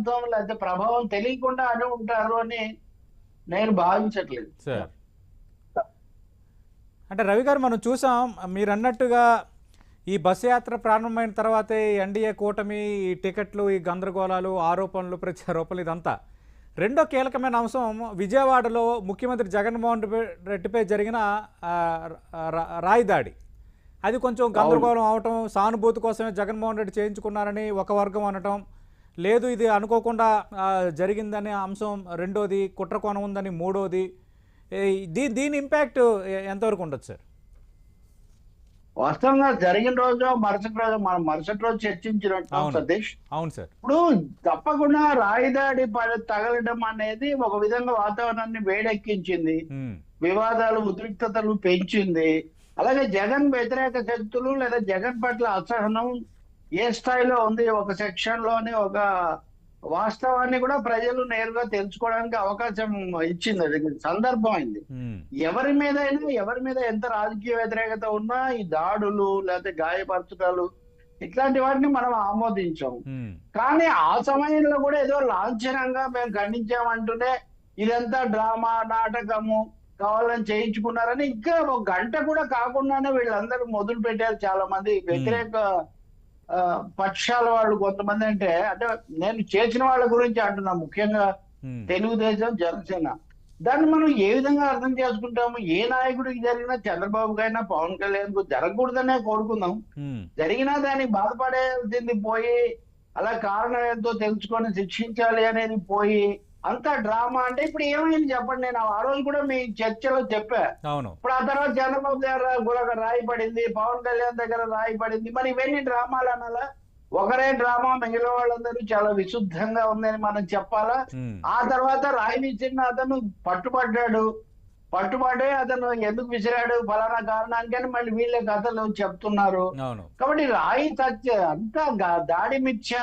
సిద్ధాంతం లేకపోతే ప్రభావం తెలియకుండా అని ఉంటారు అని నేను భావించట్లేదు. సార్. అంటే రవి గారు మనం చూసాం మీరు అన్నట్టుగా ఈ బస్సు యాత్ర ప్రారంభమైన తర్వాతే ఎన్డీఏ కూటమి ఈ టికెట్లు ఈ గందరగోళాలు ఆరోపణలు ప్రత్యారోపణలు ఇదంతా. రెండో కీలకమైన అంశం విజయవాడలో ముఖ్యమంత్రి జగన్మోహన్ రెడ్డి- రెడ్డిపై జరిగిన రాయి దాడి అది కొంచెం గందరగోళం అవటం సానుభూతి కోసమే జగన్మోహన్ రెడ్డి చేయించుకున్నారని ఒక వర్గం అనటం లేదు ఇది అనుకోకుండా జరిగిందనే అంశం రెండోది కుట్ర కోణం ఉందని మూడోది. దీ దీని ఇంపాక్ట్ ఎంతవరకు ఉండొచ్చు సార్? వాస్తవంగా జరిగిన రోజు మరుసటి రోజు మనం మరుసటి రోజు చర్చించినట్టు అవును. సతీష్. అవును సార్. ఇప్పుడు తప్పకుండా రాయిదాడి పడ తగలడం అనేది ఒక విధంగా వాతావరణాన్ని వేడెక్కించింది. వివాదాలు ఉద్రిక్తతలు పెంచింది. అలాగే జగన్ వ్యతిరేక శక్తులు లేదా జగన్ పట్ల అసహనం ఏ స్థాయిలో ఉంది? ఒక సెక్షన్లోని ఒక వాస్తవాన్ని కూడా ప్రజలు నేరుగా తెలుసుకోవడానికి అవకాశం ఇచ్చింది. అది సందర్భం అయింది. ఎవరి మీద అయినా ఎవరి మీద ఎంత రాజకీయ వ్యతిరేకత ఉన్నా ఈ దాడులు లేకపోతే గాయపరచడాలు ఇట్లాంటి వాటిని మనం ఆమోదించాం. కానీ ఆ సమయంలో కూడా ఏదో లాంఛనంగా మేము ఖండించామంటూనే ఇదంతా డ్రామా నాటకము కావాలని చేయించుకున్నారని ఇంకా ఒక గంట కూడా కాకుండానే వీళ్ళందరూ మొదలు పెట్టారు చాలా మంది వ్యతిరేక పక్షాల వాళ్ళు కొంతమంది అంటే అంటే నేను చేసిన వాళ్ళ గురించి అంటున్నా ముఖ్యంగా తెలుగుదేశం జనసేన. దాన్ని మనం ఏ విధంగా అర్థం చేసుకుంటాము? ఏ నాయకుడికి జరిగినా చంద్రబాబు అయినా పవన్ కళ్యాణ్కు జరగకూడదనే కోరుకుందాం. జరిగినా దానికి బాధపడేది పోయి అలా కారణం ఏంటో తెలుసుకొని శిక్షించాలి అనేది పోయి అంతా డ్రామా అంటే ఇప్పుడు ఏమైంది చెప్పండి నేను ఆ రోజు కూడా మీ చర్చలో చెప్పా. అవును. ఇప్పుడు ఆ తర్వాత చంద్రబాబు దగ్గర గురక రాయి పడింది పవన్ కళ్యాణ్ దగ్గర రాయి పడింది మరి ఇవన్నీ డ్రామాలు అనాలా? ఒకరే డ్రామా మిగిలిన వాళ్ళందరూ చాలా విశుద్ధంగా ఉందని మనం చెప్పాలా? ఆ తర్వాత రాయి విసిరిన అతను పట్టుబడ్డాడు. పట్టుబడే అతను ఎందుకు విసిరాడు? ఫలానా కారణానికని మళ్ళీ వీళ్ళే కథలు చెప్తున్నారు. కాబట్టి రాయి సత్య అంతా దాడి మిథ్య.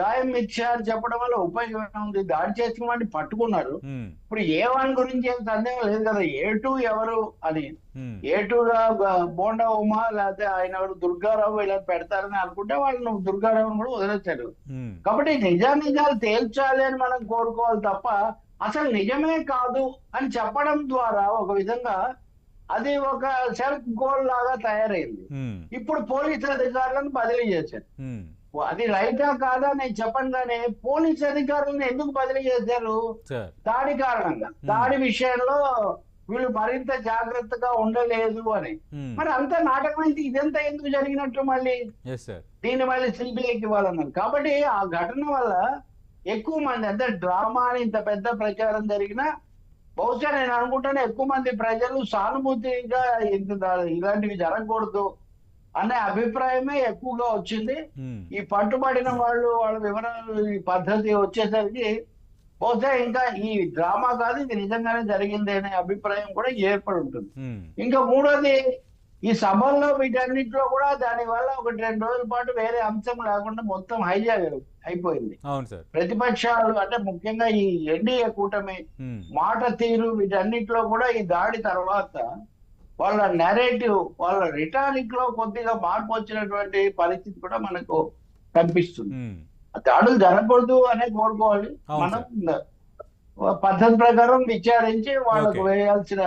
గాయం అని చెప్పడం వల్ల ఉపయోగం ఉంది దాడి చేసిన వాడిని పట్టుకున్నారు. ఇప్పుడు ఏ వన్ గురించి ఏం సందేహం లేదు కదా? ఏ టూ ఎవరు అని. ఏ టూగా బోండా ఉమా లేకపోతే ఆయన ఎవరు దుర్గారావు ఇలా పెడతారని అనుకుంటే వాళ్ళను దుర్గారావుని కూడా వదిలేశారు. కాబట్టి నిజానిజాలు తేల్చాలి అని మనం కోరుకోవాలి తప్ప అసలు నిజమే కాదు అని చెప్పడం ద్వారా ఒక విధంగా అది ఒక సెల్ఫ్ గోల్ లాగా తయారైంది. ఇప్పుడు పోలీసు అధికారులను బదిలీ చేశారు. అది రైటా కాదా? నేను చెప్పను కానీ పోలీసు అధికారులను ఎందుకు బదిలీ చేశారు? దాడి కారణంగా. దాడి విషయంలో వీళ్ళు మరింత జాగ్రత్తగా ఉండలేదు అని. మరి అంత నాటకమైంది ఇదంతా ఎందుకు జరిగినట్టు మళ్ళీ? దీన్ని మళ్ళీ సిబిఐకి ఇవ్వాలన్నారు. కాబట్టి ఆ ఘటన వల్ల ఎక్కువ మంది అంటే డ్రామా అని ఇంత పెద్ద ప్రచారం జరిగినా బహుశా నేను అనుకుంటాను ఎక్కువ మంది ప్రజలు సానుభూతిగా ఇలాంటివి జరగకూడదు. అనే అభిప్రాయమే ఎక్కువగా వచ్చింది. ఈ పట్టుబడిన వాళ్ళు వాళ్ళ వివరాలు ఈ పద్ధతి వచ్చేసరికి బహుశా ఇంకా ఈ డ్రామా కాదు ఇది నిజంగానే జరిగింది అనే అభిప్రాయం కూడా ఏర్పడి ఉంటుంది ఇంకా మూడోది ఈ సభల్లో వీటన్నిటిలో కూడా దాని వల్ల ఒకటి రెండు రోజుల పాటు వేరే అంశం లేకుండా మొత్తం హైజాక్ అయిపోయింది. ప్రతిపక్షాలు అంటే ముఖ్యంగా ఈ ఎన్డీఏ కూటమి మాట తీరు వీటన్నిటిలో కూడా ఈ దాడి తర్వాత వాళ్ళ నెరేటివ్ వాళ్ళ రిటారిక్లో కొద్దిగా మార్పు వచ్చినటువంటి పరిస్థితి కూడా మనకు కనిపిస్తుంది. దాడులు జరగకూడదు అనే కోరుకోవాలి. మనం పద్ధతి ప్రకారం విచారించి వాళ్ళకు. వేయాల్సిన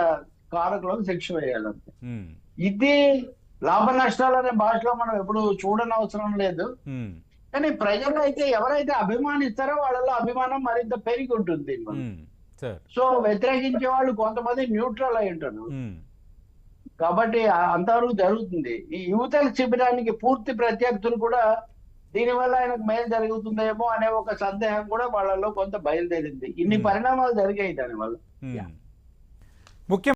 కారకులకు శిక్ష వేయాలంతే ఉమ్, ఇది లాభ నష్టాలు అనే భాషలో మనం ఎప్పుడు చూడనవసరం లేదు. ఉమ్, కానీ ప్రజలు అయితే ఎవరైతే అభిమానిస్తారో వాళ్ళలో అభిమానం మరింత పెరిగి ఉంటుంది. సో వ్యతిరేకించే వాళ్ళు కొంతమంది న్యూట్రల్ అయి ఉంటారు. కాబట్టి అంతవరకు జరుగుతుంది ఈ యువతల శిబిరానికి పూర్తి ప్రత్యర్థులు కూడా దీనివల్ల ఆయనకు మేలు జరుగుతుందేమో అనే ఒక సందేహం కూడా వాళ్ళలో కొంత బయలుదేరింది ఇన్ని. పరిణామాలు జరిగాయి దానివల్ల. ముఖ్యం